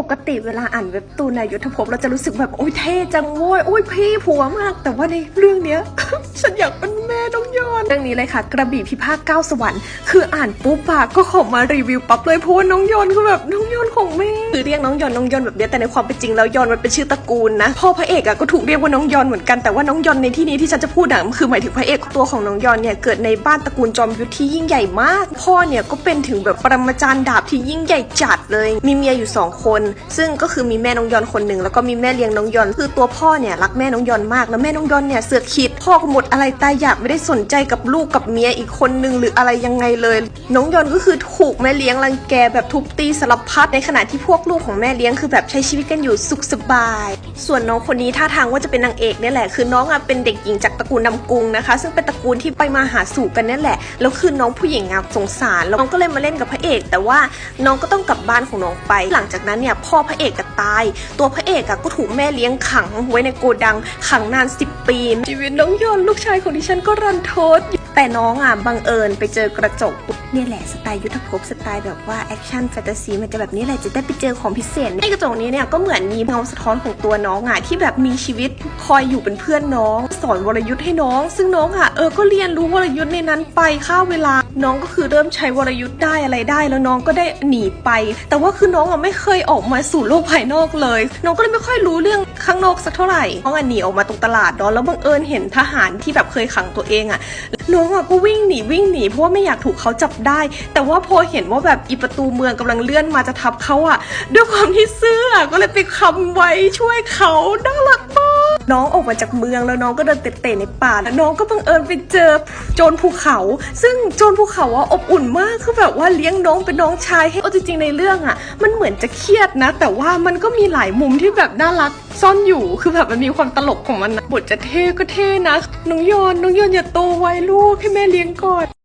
ปกติเวลาอ่านเว็บตูนในยุทธภพเราจะรู้สึกแบบโอ้ยเท่จังโว้ยโอ้ยพี่ผัวมาก แต่ว่าในเรื่องเนี้ย ฉันอยากเป็น น้องยอนเรื่องนี้เลยค่ะ กระบี่พิพากเก้าสวรรค์คืออ่านปุ๊บอะก็ขอมารีวิวปั๊บเลยเพราะว่าน้องยอนคือแบบน้องยอนของแม่คือเรียกน้องยอนน้องยอนแบบเนี้ยแต่ในความเป็นจริงแล้วยอนมันเป็นชื่อตระกูลนะพ่อพระเอกอะก็ถูกเรียกว่าน้องยอนเหมือนกันแต่ว่าน้องยอนในที่นี้ที่ฉันจะพูดอะคือหมายถึงพระเอกตัวของน้องยอนเนี่ยเกิดในบ้านตระกูลจอมยุทธที่ยิ่งใหญ่มาก พ่อเนี่ยก็เป็นถึงแบบปรมาจารย์ดาบที่ยิ่งใหญ่จัดเลย มีเมียอยู่สองคน ซึ่งก็คือมีแม่น้องยอนคนหนึ่งแล้วก็มีแม่เลี้ยงน้องยอน คือตัวพ่อเนี่ยรักแม่น้องยอนมากแล้วแม่น้องยอนเนี่ยเสือกคิดพ่อก็หมดอะไรตายอยากไม่ได้สนใจกับลูกกับเมียอีกคนนึงหรืออะไรยังไงเลย น้องยอนก็คือถูกแม่เลี้ยงรังแกแบบทุบตีสารพัดในขณะที่พวกลูกของแม่เลี้ยงคือแบบใช้ชีวิตกันอยู่สุขสบาย ส่วนน้องคนนี้ท่าทางว่าจะเป็นนางเอกเนี่ยแหละ คือน้องอะเป็นเด็กหญิงจากตระกูลนำกุงนะคะ ซึ่งเป็นตระกูลที่ไปมาหาสู่กันเนี่ยแหละแล้วคือน้องผู้หญิงอะสงสารแล้วน้องก็เลยมาเล่นกับพระเอก แต่ว่าน้องก็ต้องกลับบ้านของน้องไป หลังจากนั้นเนี่ยพ่อพระเอกก็ตาย ตัวพระเอกอะก็ถูกแม่เลี้ยงขังไว้ในโกดังขังนาน 10 ปีชีวิตน้องยอนลูกชายของดิฉันก็รันทด แต่น้องอะบังเอิญไปเจอกระจกเนี่ยแหละสไตล์ยุทธภพสไตล์แบบว่าแอคชั่นแฟนตาซีมันจะแบบนี้แหละจะได้ไปเจอของพิเศษในกระจกนี้เนี่ยก็เหมือนมีเงาสะท้อนของตัวน้องอะที่แบบมีชีวิตคอยอยู่เป็นเพื่อนน้อง สอนวรยุทธ์ให้น้อง ซึ่งน้องอะเออก็เรียนรู้วรยุทธ์ในนั้นไปค่าเวลา น้องก็คือเริ่มใช้วรยุทธ์ได้อะไรได้ แล้วน้องก็ได้หนีไป แต่ว่าคือน้องอะไม่เคยออกมาสู่โลกภายนอกเลย น้องก็เลยไม่ค่อยรู้เรื่องข้างนอกสักเท่าไหร่น้องอะหนีออกมาตรงตลาดเนาะแล้วบังเอิญเห็นทหารที่แบบเคยขังตัวเองอะน้องอะก็วิ่งหนีวิ่งหนีเพราะว่าไม่อยากถูกเขาจับได้ แต่ว่าพอเห็นว่าแบบอีประตูเมืองกำลังเลื่อนมาจะทับเขาอะ ด้วยความที่เสื้อก็เลยไปคำไว้ช่วยเขาน่ารัก น้องออกมาจากเมืองแล้วน้องก็เดินเตะๆในป่าแล้วน้องก็บังเอิญไปเจอโจรภูเขา ซึ่งโจรภูเขาอะอบอุ่นมากคือแบบว่าเลี้ยงน้องเป็นน้องชายให้เอาจริงๆในเรื่องอะมันเหมือนจะเครียดนะ แต่ว่ามันก็มีหลายมุมที่แบบน่ารักซ่อนอยู่คือแบบมันมีความตลกของมันนะบทจะเท่ก็เท่นะน้องยอนน้องยอนอย่าโตไว้ลูกให้แม่เลี้ยงก่อน